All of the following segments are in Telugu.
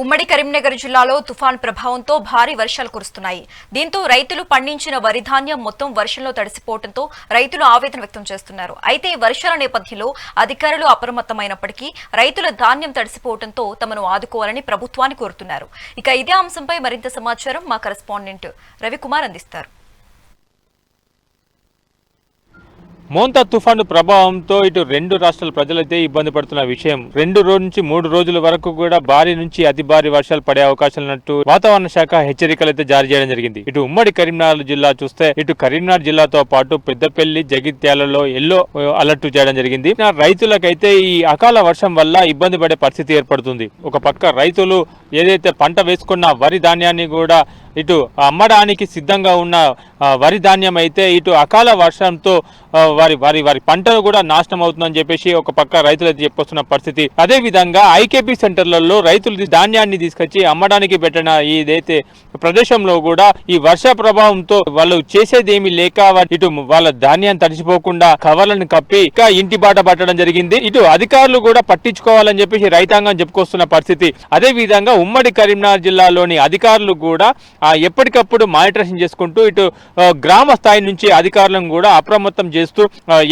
ఉమ్మడి కరీంనగర్ జిల్లాలో తుఫాన్ ప్రభావంతో భారీ వర్షాలు కురుస్తున్నాయి. దీంతో రైతులు పండించిన వరి ధాన్యం మొత్తం వర్షంలో తడిసిపోవడంతో రైతులు ఆవేదన వ్యక్తం చేస్తున్నారు. అయితే వర్షాల నేపథ్యంలో అధికారులు అప్రమత్తమైనప్పటికీ రైతుల ధాన్యం తడిసిపోవడంతో తమను ఆదుకోవాలని ప్రభుత్వాన్ని కోరుతున్నారు. ఇక ఇదే అంశంపై మరింత సమాచారం మా కరెస్పాండెంట్ రవికుమార్ అందిస్తారు. మోంతా తుఫాను ప్రభావంతో ఇటు రెండు రాష్ట్రాల ప్రజలైతే ఇబ్బంది పడుతున్న విషయం. రెండు రోజు నుంచి మూడు రోజుల వరకు కూడా భారీ నుంచి అతి భారీ వర్షాలు పడే అవకాశాలు ఉన్నట్టు వాతావరణ శాఖ హెచ్చరికలు అయితే జారీ చేయడం జరిగింది. ఇటు ఉమ్మడి కరీంనగర్ జిల్లా చూస్తే ఇటు కరీంనగర్ జిల్లాతో పాటు పెద్దపల్లి జగిత్యాలలో ఎల్లో అలర్ట్ చేయడం జరిగింది. రైతులకైతే ఈ అకాల వర్షం వల్ల ఇబ్బంది పడే పరిస్థితి ఏర్పడుతుంది. ఒక పక్క రైతులు ఏదైతే పంట వేసుకున్న వరి ధాన్యాన్ని కూడా ఇటు అమ్మడానికి సిద్ధంగా ఉన్న వరి ధాన్యం అయితే ఇటు అకాల వర్షంతో వారి వారి వారి పంటలు కూడా నాశనం అవుతుందని చెప్పేసి ఒక పక్క రైతులు అయితే చెప్పొస్తున్న పరిస్థితి. అదే విధంగా ఐకేపీ సెంటర్లలో రైతులు ధాన్యాన్ని తీసుకొచ్చి అమ్మడానికి పెట్టిన ఇదైతే ప్రదేశంలో కూడా ఈ వర్ష ప్రభావంతో వాళ్ళు చేసేది ఏమి లేక ఇటు వాళ్ళ ధాన్యాన్ని తడిచిపోకుండా కవర్లను కప్పి ఇంకా ఇంటి బాట పట్టడం జరిగింది. ఇటు అధికారులు కూడా పట్టించుకోవాలని చెప్పేసి రైతాంగం చెప్పుకొస్తున్న పరిస్థితి. అదే విధంగా ఉమ్మడి కరీంనగర్ జిల్లాలోని అధికారులు కూడా ఎప్పటికప్పుడు మానిటరేషన్ చేసుకుంటూ ఇటు గ్రామ స్థాయి నుంచి అధికారులను కూడా అప్రమత్తం చేస్తూ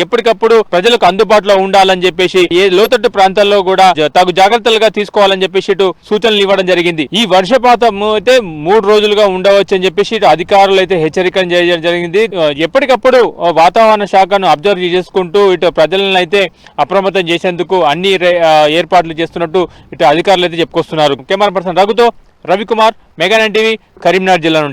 ఎప్పటికప్పుడు ప్రజలకు అందుబాటులో ఉండాలని చెప్పేసి ఏ లోతట్టు ప్రాంతాల్లో కూడా తగు జాగ్రత్తలుగా తీసుకోవాలని చెప్పేసి ఇటు సూచనలు ఇవ్వడం జరిగింది. ఈ వర్షపాతం అయితే మూడు రోజులుగా ఉండవచ్చు అని చెప్పేసి ఇటు అధికారులు అయితే హెచ్చరికలు చేయడం జరిగింది. ఎప్పటికప్పుడు వాతావరణ శాఖను అబ్జర్వ్ చేసుకుంటూ ఇటు ప్రజలను అయితే అప్రమత్తం చేసేందుకు అన్ని ఏర్పాట్లు చేస్తున్నట్టు ఇటు అధికారులు అయితే చెప్పుకొస్తున్నారు. కెమెరా పర్సన్ రఘుతో రవికుమార్ మెగా టీవీ కరీంనగర్ జిల్లా నుండి.